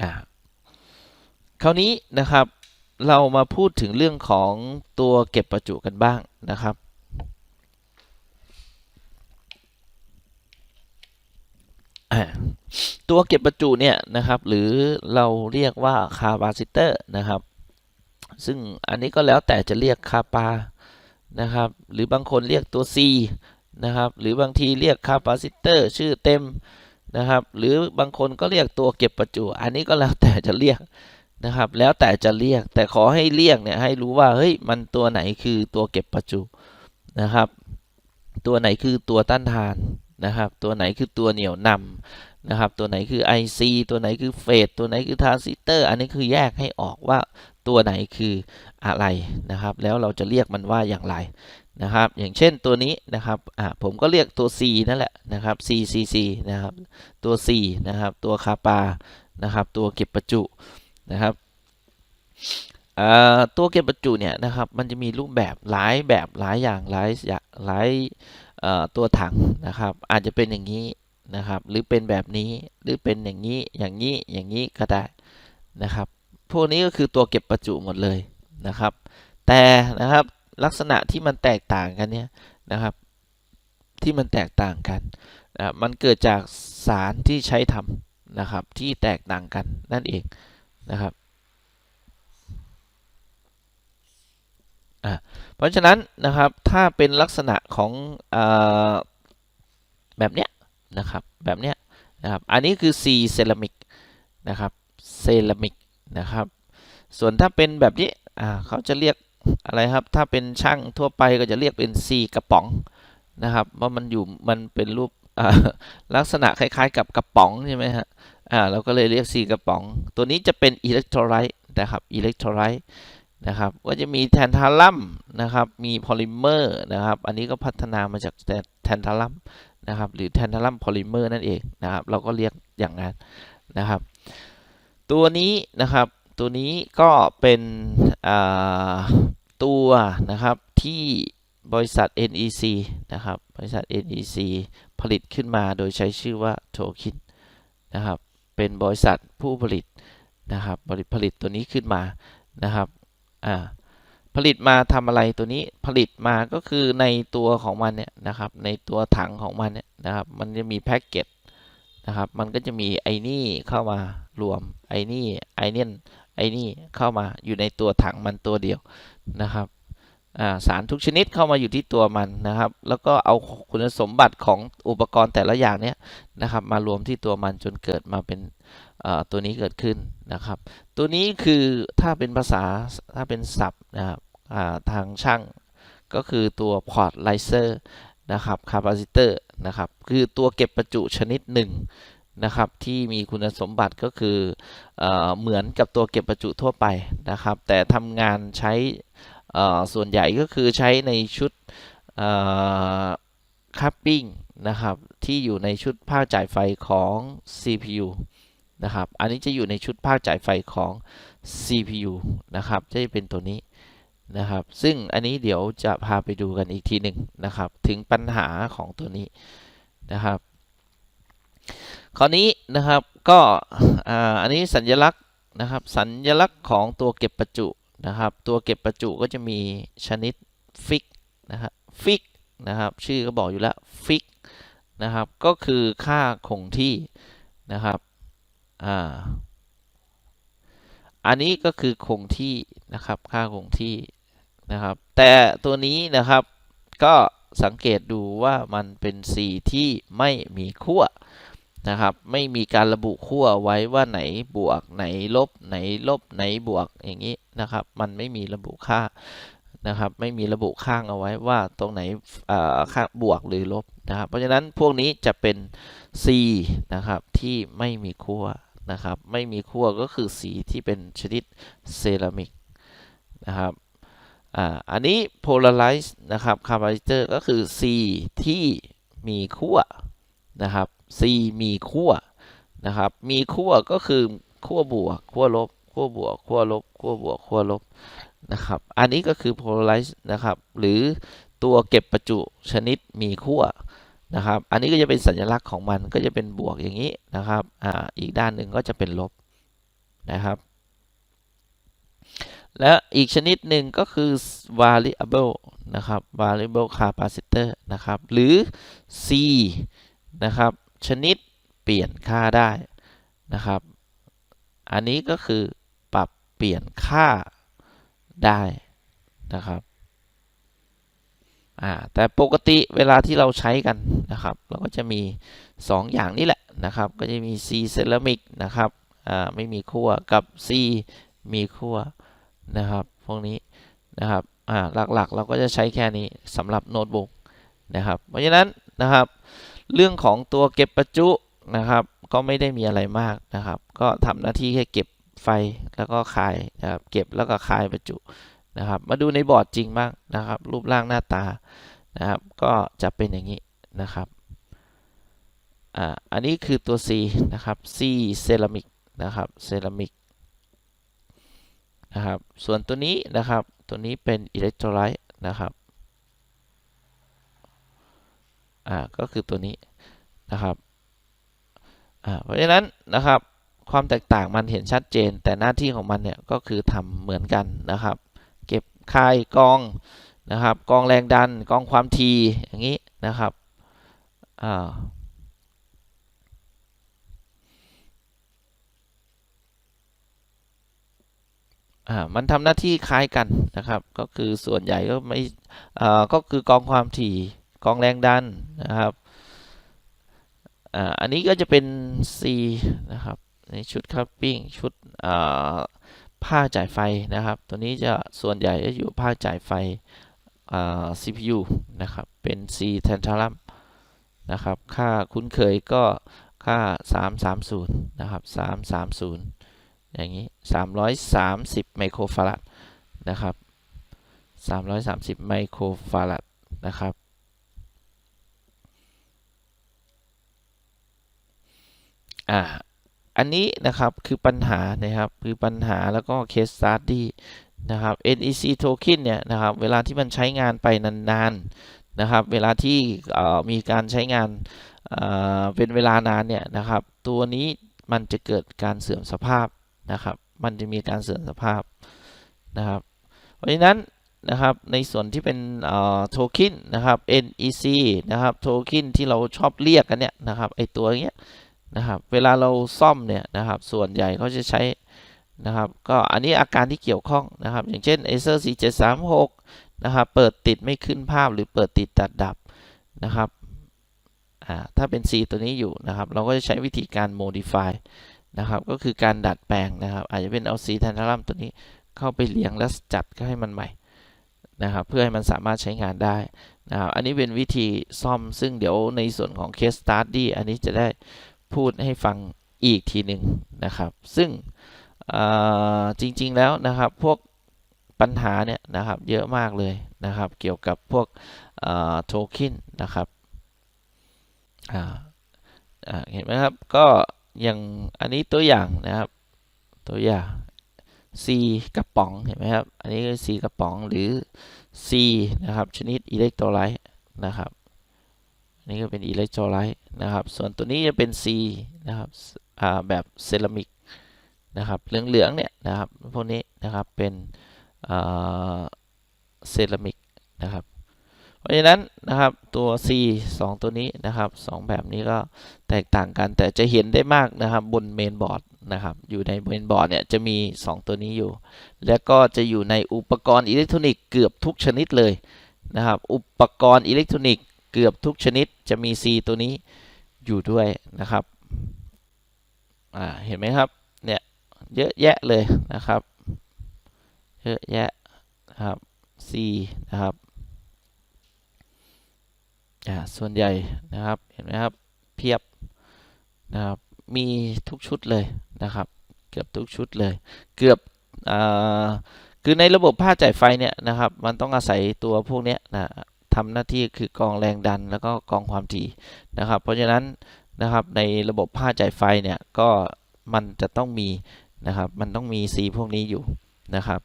อ่าคราวนี้นะครับเรามาพูดถึงเรื่องของตัวเก็บประจุกันบ้างนะครับ ตัวเก็บประจุเนี่ยนะครับ หรือเราเรียกว่าคาปาซิเตอร์นะครับ ซึ่งอันนี้ก็แล้วแต่จะเรียกคาปานะครับ หรือบางคนเรียกตัว C นะครับ หรือบางทีเรียกคาปาซิเตอร์ชื่อเต็ม นะครับ หรือบางคนก็เรียกตัวเก็บประจุ อันนี้ก็แล้วแต่จะเรียกนะครับ แล้วแต่จะเรียก แต่ขอให้เรียกเนี่ยให้รู้ว่าเฮ้ยมันตัวไหนคือตัวเก็บประจุนะครับ ตัวไหนคือตัวต้านทานนะครับ ตัวไหนคือตัวเหนี่ยวนำนะครับ ตัวไหนคือ IC ตัวไหนคือเฟสตัวไหนคือทรานซิสเตอร์ อันนี้คือแยกให้ออกว่าตัวไหนคืออะไรนะครับ แล้วเราจะเรียกมันว่าอย่างไร นะครับ อย่างเช่นตัวนี้นะครับ อ่าผมก็เรียกตัว C นั่นแหละนะครับ C C C นะครับ ตัว C นะครับ ตัวคาปา นะครับ ตัวเก็บประจุ นะครับ ตัวเก็บประจุเนี่ยนะครับ มันจะมีรูปแบบหลายแบบหลายอย่างหลายอย่างหลายตัวถังนะครับ อาจจะเป็นอย่างนี้นะครับ หรือเป็นแบบนี้ หรือเป็นอย่างนี้ อย่างนี้ อย่างนี้ก็ได้นะครับ พวกนี้ก็คือตัวเก็บประจุหมดเลยนะครับ แต่นะครับ ลักษณะที่มันแตกต่างกันเนี่ยนะครับที่มันแตกต่างกันนะมันเกิดจากสารที่ใช้ทำนะครับที่แตกต่างกันนั่นเองนะครับอะเพราะฉะนั้นนะครับถ้าเป็นลักษณะของอแบบเนี้ยนะครับแบบเนี้ยนะครับอันนี้คือ C เซรามิกนะครับเซรามิกนะครับส่วนถ้าเป็นแบบนี้อ่าเขาจะเรียก อะไรครับถ้าเป็นช่างทั่วไปก็จะเรียกเป็น C กระป๋องนะครับว่ามันอยู่มันเป็นรูปลักษณะคล้ายๆ กับกระป๋องใช่ไหมฮะอ่าเราก็เลยเรียก C กระป๋อง ตัวนี้จะเป็นอิเล็กโทรไลต์นะครับอิเล็กโทรไลต์นะครับก็จะมีแทนทาลัมนะครับมีโพลิเมอร์นะครับอันนี้ก็พัฒนามาจากแทนทาลัมนะครับหรือแทนทาลัมโพลิเมอร์นั่นเองนะครับเราก็เรียกอย่างนั้นนะครับตัวนี้นะครับ ตัวนี้ก็เป็นตัวนะครับที่บริษัท NEC นะครับ บริษัท NEC ผลิตขึ้นมาโดยใช้ชื่อว่าโทคินนะครับ เป็นบริษัทผู้ผลิตนะครับผลิตผลิตตัวนี้ขึ้นมานะครับอ่าผลิตมาทำอะไรตัวนี้ผลิตมาก็คือในตัวของมันเนี่ยนะครับ ในตัวถังของมันเนี่ยนะครับ มันจะมีแพ็กเกจนะครับ มันก็จะมีไอ้นี่เข้ามารวมไอ้นี่ไอเนียน ไอ้นี่เข้ามาอยู่ในตัวถังมันตัวเดียวนะครับสารทุกชนิดเข้ามาอยู่ที่ตัวมันนะครับ แล้วก็เอาคุณสมบัติของอุปกรณ์แต่ละอย่างเนี้ยนะครับ มารวมที่ตัวมันจนเกิดมาเป็นตัวนี้เกิดขึ้นนะครับ ตัวนี้คือถ้าเป็นภาษาถ้าเป็นศัพท์นะครับทางช่างก็คือตัวพอร์ตไลเซอร์นะครับคาปาซิเตอร์นะครับ คือตัวเก็บประจุชนิดหนึ่ง นะครับที่มีคุณสมบัติก็คือเอเหมือนกับตัวเก็บประจุทั่วไปนะครับ แต่ทำงานใช้ส่วนใหญ่ก็คือใช้ในชุดคัพปิ้งนะครับที่อยู่ในชุดภาคจ่ายไฟของ CPU นะครับอันนี้จะอยู่ในชุดภาคจ่ายไฟของ CPU นะครับจะเป็นตัวนี้นะครับ ซึ่งอันนี้เดี๋ยวจะพาไปดูกันอีกทีหนึ่งนะครับ ถึงปัญหาของตัวนี้นะครับ คราวนี้นะครับก็อันนี้สัญลักษณ์นะครับสัญลักษณ์ของตัวเก็บประจุนะครับ ตัวเก็บประจุก็จะมีชนิดฟิกนะครับฟิกนะครับ ชื่อก็บอกอยู่แล้วฟิกนะครับ ก็คือค่าคงที่นะครับอ่าอันนี้ก็คือคงที่นะครับ ค่าคงที่นะครับ แต่ตัวนี้นะครับก็สังเกตดูว่ามันเป็นสีที่ไม่มีขั้ว นะครับ ไม่มีการระบุขั้วไว้ว่าไหนบวกไหนลบ ไหนลบไหนบวกอย่างนี้นะครับ มันไม่มีระบุค่านะครับ ไม่มีระบุข้างเอาไว้ว่าตรงไหนค่าบวกหรือลบนะครับ เพราะฉะนั้นพวกนี้จะเป็น C นะครับที่ไม่มีขั้วนะครับ ไม่มีขั้วก็คือสีที่เป็นชนิดเซรามิกนะครับอันนี้ polarize นะครับ carburetor ก็คือ C ที่มีขั้ว นะครับ C มีขั้วนะครับ มีขั้วก็คือขั้วบวกขั้วลบขั้วบวกขั้วลบขั้วบวกขั้วลบนะครับ อันนี้ก็คือ polarize นะครับ หรือตัวเก็บประจุชนิดมีขั้วนะครับ อันนี้ก็จะเป็นสัญลักษณ์ของมันก็จะเป็นบวกอย่างนี้นะครับ อ่า อีกด้านหนึ่งก็จะเป็นลบนะครับ และอีกชนิดหนึ่งก็คือ variable นะครับ variable capacitor นะครับ หรือ C นะครับ ชนิดเปลี่ยนค่าได้นะครับ อันนี้ก็คือปรับเปลี่ยนค่าได้นะครับแต่ปกติเวลาที่เราใช้กันนะครับ เราก็จะมี 2 อย่างนี้แหละนะครับ ก็จะมี C ceramic นะครับไม่มีขั้วกับ C มีขั้วนะครับพวกนี้นะครับหลักๆ เราก็จะใช้แค่นี้สำหรับโน้ตบุ๊กนะครับ เพราะฉะนั้นนะครับ เรื่องของตัวเก็บประจุนะครับ ก็ไม่ได้มีอะไรมากนะครับ ก็ทำหน้าที่แค่เก็บไฟแล้วก็คายนะครับ เก็บแล้วก็คายประจุนะครับ มาดูในบอร์ดจริงบ้างนะครับ รูปร่างหน้าตานะครับ ก็จะเป็นอย่างนี้นะครับอ่าอันนี้คือตัว C นะครับ C เซรามิกนะครับเซรามิกนะครับ ส่วนตัวนี้นะครับ ตัวนี้เป็นอิเล็กโทรไลต์นะครับ อ่าก็คือตัวนี้นะครับอ่าเพราะฉะนั้นนะครับความแตกต่างมันเห็นชัดเจน แต่หน้าที่ของมันเนี่ยก็คือทำเหมือนกันนะครับ เก็บคายกองนะครับกองแรงดันกองความถี่อย่างนี้นะครับอ่าอ่ามันทำหน้าที่คล้ายกันนะครับ ก็คือส่วนใหญ่ก็ไม่อ่าก็คือกองความถี่ กองแรงดันนะครับอันนี้ก็จะเป็น C นะครับในชุดคัพปิ้งชุดผ้าจ่ายไฟนะครับ ตัวนี้จะส่วนใหญ่จะอยู่ผ้าจ่ายไฟ CPU นะครับ เป็น C tantalum นะครับ ค่าคุ้นเคยก็ค่า 330 นะครับ 330 อย่างนี้ 330 ไมโครฟาราดนะครับ 330 ไมโครฟาราดนะครับ อ่าอันนี้นะครับคือปัญหานะครับคือปัญหาแล้วก็ case study นะครับ NEC token เนี่ยนะครับเวลาที่มันใช้งานไปนานๆนะครับ เวลาที่มีการใช้งานเป็นเวลานานเนี่ยนะครับ ตัวนี้มันจะเกิดการเสื่อมสภาพนะครับ มันจะมีการเสื่อมสภาพนะครับ เพราะฉะนั้นนะครับในส่วนที่เป็นโทเค็นนะครับ NEC นะครับโทเค็นที่เราชอบเรียกกันเนี่ยนะครับไอตัวเนี้ย นะครับ เวลาเราซ่อมเนี่ยนะครับ ส่วนใหญ่เขาจะใช้นะครับ ก็อันนี้อาการที่เกี่ยวข้องนะครับ อย่างเช่น Acer C736 นะครับ เปิดติดไม่ขึ้นภาพหรือเปิดติดตัดดับนะครับ ถ้าเป็น C ตัวนี้อยู่นะครับ เราก็จะใช้วิธีการ modify นะครับ ก็คือการดัดแปลงนะครับ อาจจะเป็นเอา C t a n t a l u m ตัวนี้เข้าไปเลี้ยงแล้วจัดก็ให้มันใหม่นะครับเพื่อให้มันสามารถใช้งานได้นะครับอันนี้เป็นวิธีซ่อมซึ่งเดี๋ยวในส่วนของ case study อันนี้จะได้ พูดให้ฟังอีกทีหนึ่งนะครับ ซึ่งจริงๆแล้วนะครับพวกปัญหาเนี่ยนะครับเยอะมากเลยนะครับ เกี่ยวกับพวกโทเค็นนะครับเห็นไหมครับ ก็อย่างอันนี้ตัวอย่างนะครับ ตัวอย่าง C กระป๋องเห็นไหมครับ อันนี้คือ C กระป๋องหรือ C นะครับ ชนิดอิเล็กโทรไลต์นะครับ นนี้ก็เป็นอิเล็กโทรไลต์นะครับ ส่วนตัวนี้จะเป็น C นะครับแบบเซรามิกนะครับเหลืองๆเนี่ยนะครับพวกนี้นะครับเป็นเซรามิกนะครับเพราะฉะนั้นนะครับตัว C 2 ตัวนี้นะครับ 2 แบบนี้ก็แตกต่างกันแต่จะเห็นได้มากนะครับบนเมนบอร์ดนะครับอยู่ในเมนบอร์ดเนี่ยจะมี 2 ตัวนี้อยู่ แล้วก็จะอยู่ในอุปกรณ์อิเล็กทรอนิกส์เกือบทุกชนิดเลยนะครับอุปกรณ์อิเล็กทรอนิกส์ เกือบทุกชนิดจะมี C ตัวนี้อยู่ด้วยนะครับอ่าเห็นไหมครับเนี่ยเยอะแยะเลยนะครับ เยอะแยะนะครับ C นะครับอ่าส่วนใหญ่นะครับเห็นไหมครับเพียบนะครับมีทุกชุดเลยนะครับ เกือบทุกชุดเลย เกือบอ่าคือในระบบผ้าจ่ายไฟเนี่ยนะครับ มันต้องอาศัยตัวพวกนี้นะ ทำหน้าที่คือกองแรงดันแล้วก็กองความถี่นะครับ เพราะฉะนั้นนะครับในระบบผ้าจ่ายไฟเนี่ยก็มันจะต้องมีนะครับ มันต้องมีสีพวกนี้อยู่นะครับ